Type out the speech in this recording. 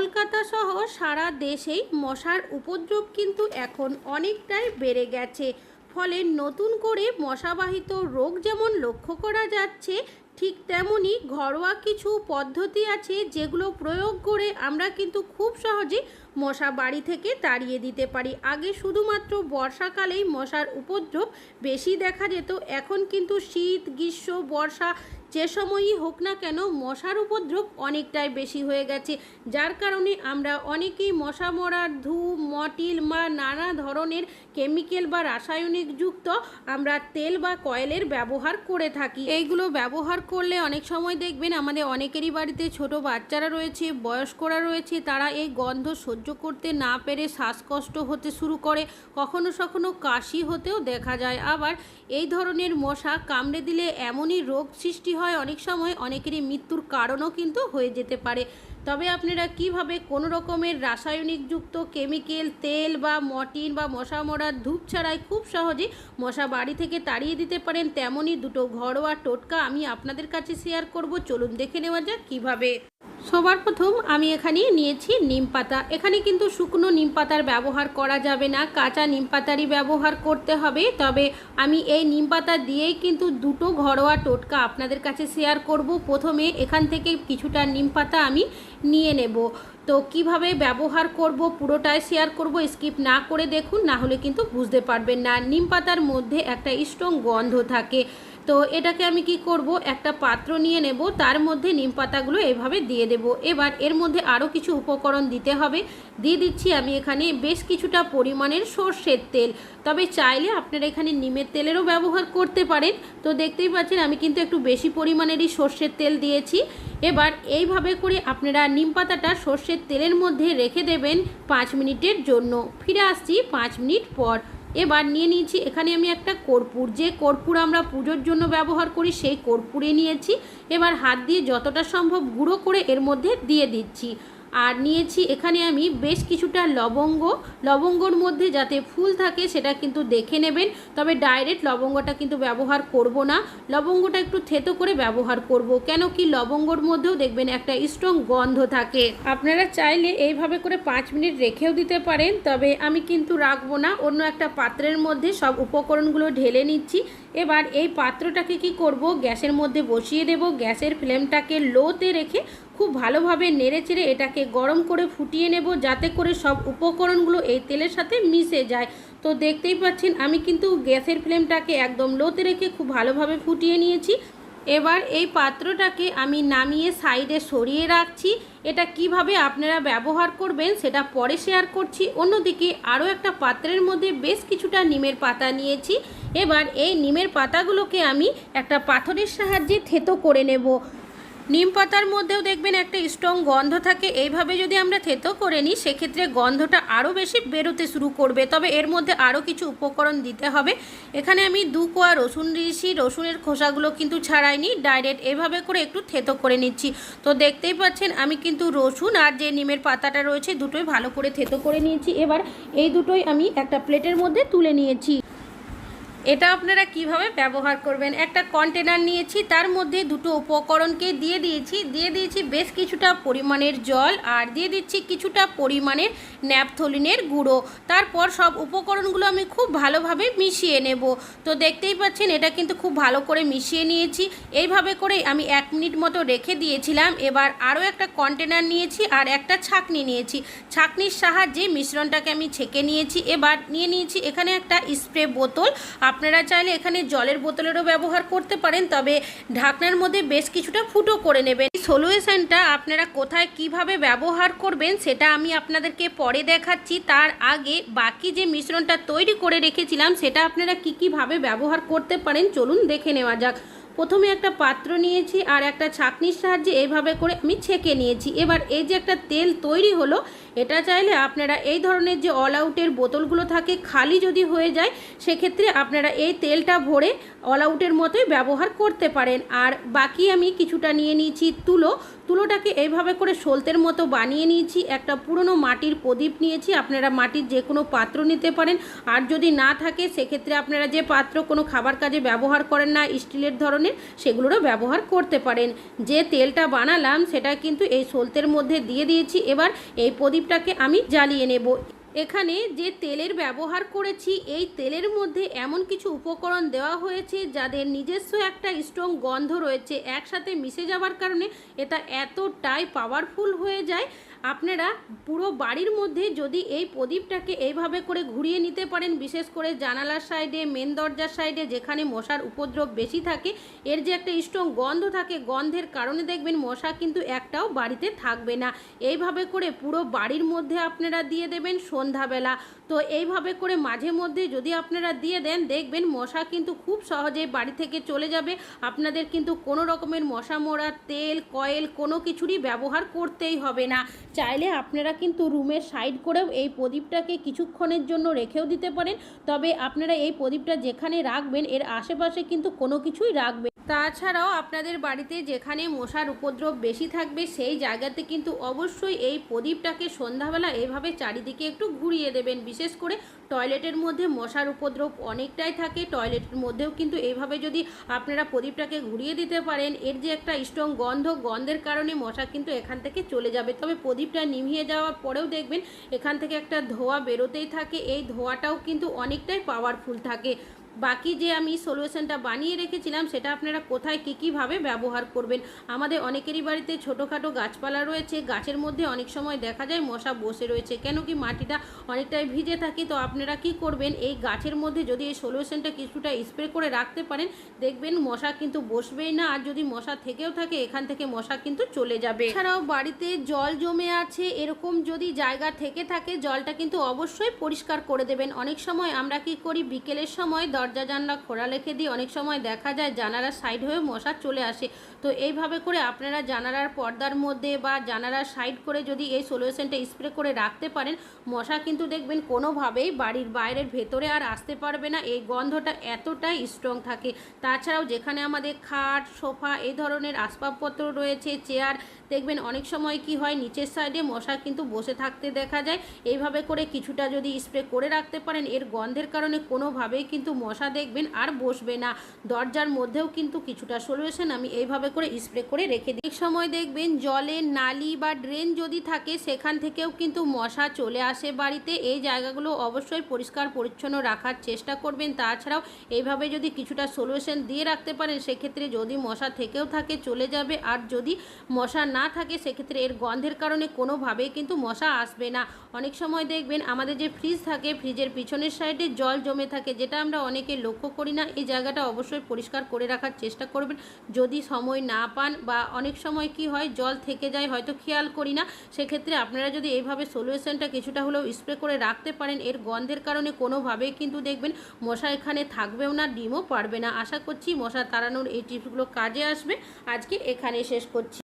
কলকাতা সহ সারা দেশেই মশার উপদ্রব কিন্তু এখন অনেকটাই বেড়ে গেছে। ফলে নতুন করে মশাবাহিত রোগ যেমন লক্ষ্য করা যাচ্ছে, ঠিক তেমনই ঘরোয়া কিছু পদ্ধতি আছে যেগুলো প্রয়োগ করে আমরা কিন্তু খুব সহজে মশা বাড়ি থেকে তাড়িয়ে দিতে পারি। আগে শুধুমাত্র বর্ষাকালেই মশার উপদ্রব বেশি দেখা যেত, এখন কিন্তু শীত, গ্রীষ্ম, বর্ষা যে সময়ই হোক না কেন মশার উপদ্রব অনেকটাই বেশি হয়ে গেছে। যার কারণে আমরা অনেকেই মশা মরার ধূপ, মটিল বা নানা ধরনের কেমিক্যাল বা রাসায়নিক যুক্ত আমরা তেল বা কয়েলের ব্যবহার করে থাকি। এইগুলো ব্যবহার করলে অনেক সময় দেখবেন আমাদের অনেকেরই বাড়িতে ছোট বাচ্চারা রয়েছে, বয়স্করা রয়েছে, তারা এই গন্ধ সহ্য করতে না পেরে শ্বাসকষ্ট হতে শুরু করে, কখনো কখনো কাশি হতেও দেখা যায়। আবার এই ধরনের মশা কামড়ে দিলে এমনই রোগ সৃষ্টি হয়, অনেক সময় অনেকেরই মৃত্যুর কারণও কিন্তু হয়ে যেতে পারে। তবে আপনারা কীভাবে কোনো রকমের রাসায়নিকযুক্ত কেমিক্যাল, তেল বা মটিন বা মশা মরার ধূপ ছাড়াই খুব সহজে মশা বাড়ি থেকে তাড়িয়ে দিতে পারেন, তেমনই দুটো ঘরোয়া টোটকা আমি আপনাদের কাছে শেয়ার করব। চলুন দেখে নেওয়া যাক কীভাবে। সবার প্রথম আমি এখানে নিয়েছি নিম পাতা। এখানে কিন্তু শুকনো নিম পাতার ব্যবহার করা যাবে না, কাঁচা নিম পাতারই ব্যবহার করতে হবে। তবে আমি এই নিম পাতা দিয়েই কিন্তু দুটো ঘরোয়া টোটকা আপনাদের কাছে শেয়ার করব। প্রথমে এখান থেকে কিছুটা নিম পাতা আমি নিয়ে নেব। তো কীভাবে ব্যবহার করব পুরোটাই শেয়ার করব, স্কিপ না করে দেখুন, না হলে কিন্তু বুঝতে পারবেন না। নিম পাতার মধ্যে একটা স্ট্রং গন্ধ থাকে। তো এটাকে আমি কি করব? একটা পাত্র নিয়ে নেব, তার মধ্যে নিম পাতাগুলো এভাবে দিয়ে দেব। এবার এর মধ্যে আরও কিছু উপকরণ দিতে হবে। দিয়ে দিচ্ছি আমি এখানে বেশ কিছুটা পরিমাণের সর্ষের তেল। তবে চাইলে আপনারা এখানে নিমের তেলেরও ব্যবহার করতে পারেন। তো দেখতেই পাচ্ছেন, আমি কিন্তু একটু বেশি পরিমাণেরই সর্ষের তেল দিয়েছি। এবার এইভাবে করে আপনারা নিম পাতাটা সর্ষের তেলের মধ্যে রেখে দেবেন পাঁচ মিনিটের জন্য। ফিরে আসছি পাঁচ মিনিট পর। এবার নিয়ে নিয়েছি, এখানে আমি একটা কর্পূর। যে কর্পূর আমরা পুজোর জন্য ব্যবহার করি, সেই কর্পূরে নিয়েছি। এবার হাত দিয়ে যতটা সম্ভব গুঁড়ো করে এর মধ্যে দিয়ে দিচ্ছি। আর নিয়েছি, এখানে আমি বেশ কিছুটা লবঙ্গ। লবঙ্গর মধ্যে যাতে ফুল থাকে সেটা কিন্তু দেখে নেবেন। তবে ডাইরেক্ট লবঙ্গটা কিন্তু ব্যবহার করব না। লবঙ্গটা একটু থেতো করে ব্যবহার করব। কেন কি লবঙ্গর মধ্যেও দেখবেন একটা স্ট্রং গন্ধ থাকে। আপনারা চাইলে এইভাবে করে পাঁচ মিনিট রেখেও দিতে পারেন, তবে আমি কিন্তু রাখব না। অন্য একটা পাত্রের মধ্যে সব উপকরণগুলো ঢেলে নিচ্ছি। এবার এই পাত্রটাকে কি করব? গ্যাসের মধ্যে বসিয়ে দেব। গ্যাসের ফ্লেমটাকে লোতে রেখে খুব ভালোভাবে নেড়ে চেড়ে এটাকে গরম করে ফুটিয়ে নেব, যাতে করে সব উপকরণগুলো এই তেলের সাথে মিশে যায়। তো দেখতেই পাচ্ছেন, আমি কিন্তু গ্যাসের ফ্লেমটাকে একদম লোতে রেখে খুব ভালোভাবে ফুটিয়ে নিয়েছি। এবার এই পাত্রটাকে আমি নামিয়ে সাইডে সরিয়ে রাখছি। এটা কীভাবে আপনারা ব্যবহার করবেন সেটা পরে শেয়ার করছি। অন্যদিকে আরও একটা পাত্রের মধ্যে বেশ কিছুটা নিমের পাতা নিয়েছি। এবার এই নিমের পাতাগুলোকে আমি একটা পাথরের সাহায্যে থেতো করে নেব। নিম পাতার মধ্যেও দেখবেন একটা স্ট্রং গন্ধ থাকে। এইভাবে যদি আমরা থেতো করে নিই, সেক্ষেত্রে গন্ধটা আরও বেশি বেরোতে শুরু করবে। তবে এর মধ্যে আরও কিছু উপকরণ দিতে হবে। এখানে আমি দু কোয়া রসুন দিয়েছি। রসুনের খোসাগুলো কিন্তু ছাড়াইনি। ডাইরেক্ট এভাবে করে একটু থেতো করে নিচ্ছি। তো দেখতেই পাচ্ছেন, আমি কিন্তু রসুন আর যে নিমের পাতাটা রয়েছে, দুটোই ভালো করে থেতো করে নিয়েছি। এবার এই দুটোই আমি একটা প্লেটের মধ্যে তুলে নিয়েছি। এটা আপনারা কীভাবে ব্যবহার করবেন? একটা কন্টেনার নিয়েছি, তার মধ্যে দুটো উপকরণকে দিয়ে দিয়েছি। দিয়ে দিয়েছি বেশ কিছুটা পরিমাণের জল আর দিয়ে দিচ্ছি কিছুটা পরিমাণের ন্যাপথলিনের গুঁড়ো। তারপর সব উপকরণগুলো আমি খুব ভালোভাবে মিশিয়ে নেব। তো দেখতেই পাচ্ছেন, এটা কিন্তু খুব ভালো করে মিশিয়ে নিয়েছি। এইভাবে করে আমি এক মিনিট মতো রেখে দিয়েছিলাম। এবার আরও একটা কন্টেনার নিয়েছি আর একটা ছাকনি নিয়েছি। ছাকনির সাহায্যে মিশ্রণটাকে আমি ছেঁকে নিয়েছি। এবার নিয়ে নিয়েছি এখানে একটা স্প্রে বোতল। আপনারা চাইলে এখানে জলের বোতলেরও ব্যবহার করতে পারেন, তবে ঢাকনার মধ্যে বেশ কিছুটা ফুটো করে নেবেন। এই আপনারা কোথায় কীভাবে ব্যবহার করবেন সেটা আমি আপনাদেরকে পরে দেখাচ্ছি। তার আগে বাকি যে মিশ্রণটা তৈরি করে রেখেছিলাম, সেটা আপনারা কী কীভাবে ব্যবহার করতে পারেন, চলুন দেখে নেওয়া যাক। প্রথমে একটা পাত্র নিয়েছি আর একটা ছাঁকনির সাহায্যে এইভাবে করে আমি ছেঁকে নিয়েছি। এবার এই যে একটা তেল তৈরি হলো এটা চাইলে আপনারা এই ধরনের যে অল আউটের বোতলগুলো থাকে খালি যদি হয়ে যায়, সেক্ষেত্রে আপনারা এই তেলটা ভরে অল আউটের মতোই ব্যবহার করতে পারেন। আর বাকি আমি কিছুটা নিয়ে নিয়েছি তুলো। তুলোটাকে এইভাবে করে সলতের মতো বানিয়ে নিয়েছি। একটা পুরনো মাটির প্রদীপ নিয়েছি। আপনারা মাটির যে কোনো পাত্র নিতে পারেন। আর যদি না থাকে, সেক্ষেত্রে আপনারা যে পাত্র কোনো খাবার কাজে ব্যবহার করেন না, স্টিলের ধরনের, সেগুলোরও ব্যবহার করতে পারেন। যে তেলটা বানালাম, সেটা কিন্তু এই সলতের মধ্যে দিয়ে দিয়েছি। এবার এই প্রদীপটাকে আমি জ্বালিয়ে নেব। এখানে যে তেলের ব্যবহার করেছি, এই তেলের মধ্যে এমন কিছু উপকরণ দেওয়া হয়েছে যাদের নিজস্ব একটা স্ট্রং গন্ধ রয়েছে, একসাথে মিশে যাওয়ার কারণে এটা এতটাই পাওয়ারফুল হয়ে যায়। আপনারা পুরো বাড়ির মধ্যে যদি এই প্রদীপটাকে এইভাবে করে ঘুরিয়ে নিতে পারেন, বিশেষ করে জানালার সাইডে, মেন দরজার সাইডে, যেখানে মশার উপদ্রব বেশি থাকে, এর যে একটা স্ট্রং গন্ধ থাকে, গন্ধের কারণে দেখবেন মশা কিন্তু একটাও বাড়িতে থাকবে না। এইভাবে করে পুরো বাড়ির মধ্যে আপনারা দিয়ে দেবেন সন্ধ্যাবেলা। তো এইভাবে করে মাঝে মধ্যে যদি আপনারা দিয়ে দেন, দেখবেন মশা কিন্তু খুব সহজেই বাড়ি থেকে চলে যাবে। আপনাদের কিন্তু কোনো রকমের মশা মোড়া তেল, কয়েল কোনো কিছুরই ব্যবহার করতেই হবে না। চাইলে আপনারা কিন্তু রুমের সাইড করেও এই প্রদীপটাকে কিছুক্ষণের জন্য রেখেও দিতে পারেন। তবে আপনারা এই প্রদীপটা যেখানে রাখবেন, এর আশেপাশে কিন্তু কোনো কিছুই রাখবেন তাছাড়াও আপনাদের বাড়িতে যেখানে মশার উপদ্রব বেশি থাকবে, সেই জায়গাতে কিন্তু অবশ্যই এই প্রদীপটাকে সন্ধ্যাবেলা এভাবে চারিদিকে একটু ঘুরিয়ে দেবেন। বিশেষ করে টয়লেটের মধ্যে মশার উপদ্রব অনেকটাই থাকে। টয়লেটের মধ্যেও কিন্তু এইভাবে যদি আপনারা প্রদীপটাকে ঘুরিয়ে দিতে পারেন, এর যে একটা স্ট্রং গন্ধ, গন্ধের কারণে মশা কিন্তু এখান থেকে চলে যাবে। তবে প্রদীপটা নিভিয়ে যাওয়ার পরেও দেখবেন, এখান থেকে একটা ধোঁয়া বেরোতেই থাকে। এই ধোঁয়াটাও কিন্তু অনেকটাই পাওয়ারফুল থাকে। বাকি যে আমি সলিউশনটা বানিয়ে রেখেছিলাম, সেটা আপনারা কোথায় কী কীভাবে ব্যবহার করবেন? আমাদের অনেকেরই বাড়িতে ছোটোখাটো গাছপালা রয়েছে, গাছের মধ্যে অনেক সময় দেখা যায় মশা বসে রয়েছে। কেন কি মাটিটা অনেকটাই ভিজে থাকে, তো আপনারা কি করবেন? এই গাছের মধ্যে যদি এই সলিউশনটা কিছুটা স্প্রে করে রাখতে পারেন, দেখবেন মশা কিন্তু বসবেই না। আর যদি মশা থেকেও থাকে, এখান থেকে মশা কিন্তু চলে যাবে। এছাড়াও বাড়িতে জল জমে আছে, এরকম যদি জায়গা থেকে থাকে, জলটা কিন্তু অবশ্যই পরিষ্কার করে দেবেন। অনেক সময় আমরা কি করি, বিকেলের সময় দরজা জানলা খোলা রেখে দিই অনেক সময় দেখা যায় জানালার সাইড হয়ে মশা চলে আসে। তো এইভাবে করে আপনারা জানালার পর্দার মধ্যে বা জানালার সাইড করে যদি এই সলিউশনটা স্প্রে করে রাখতে পারেন, মশা কিন্তু দেখবেন কোনোভাবেই বাড়ির বাইরের ভেতরে আর আসতে পারবে না। এই গন্ধটা এতটাই স্ট্রং থাকে। তাছাড়াও যেখানে আমাদের খাট, সোফা এই ধরনের আসবাবপত্র রয়েছে চেয়ার দেখবেন অনেক সময় কি হয়, নিচের সাইডে মশা কিন্তু বসে থাকতে দেখা যায়। এইভাবে করে কিছুটা যদি স্প্রে করে রাখতে পারেন, এর গন্ধের কারণে কোনোভাবেই কিন্তু মশা দেখবেন আর বসবে না। দরজার মধ্যেও কিন্তু কিছুটা সলিউশন আমি এইভাবে করে স্প্রে করে রেখে দিই। সময় দেখবেন জলের নালি বা ড্রেন যদি থাকে, সেখান থেকেও কিন্তু মশা চলে আসে বাড়িতে। এই জায়গাগুলো অবশ্যই পরিষ্কার পরিচ্ছন্ন রাখার চেষ্টা করবেন। তাছাড়াও এইভাবে যদি কিছুটা সলিউশন দিয়ে রাখতে পারেন, সেক্ষেত্রে যদি মশা থেকেও থাকে, চলে যাবে। আর যদি মশা না থাকে, সেক্ষেত্রে এর গন্ধের কারণে কোনোভাবেই কিন্তু মশা আসবে না। অনেক সময় দেখবেন আমাদের যে ফ্রিজ থাকে ফ্রিজের পিছনের সাইডে জল জমে থাকে, যেটা আমরা অনেকে লক্ষ্য করি না। এই জায়গাটা অবশ্যই পরিষ্কার করে রাখার চেষ্টা করবেন। যদি সময় না পান বা অনেক সময় কি হয়, জল থেকে যায়, হয়তো খেয়াল করি না, সেক্ষেত্রে আপনারা যদি এইভাবে সলিউশনটা কিছুটা হলেও স্প্রে করে রাখতে পারেন, এর গন্ধের কারণে কোনোভাবেই কিন্তু দেখবেন মশা এখানে থাকবেও না, ডিমও পারবে না। আশা করছি মশা তাড়ানোর এই টিপসগুলো কাজে আসবে। আজকে এখানে শেষ করছি।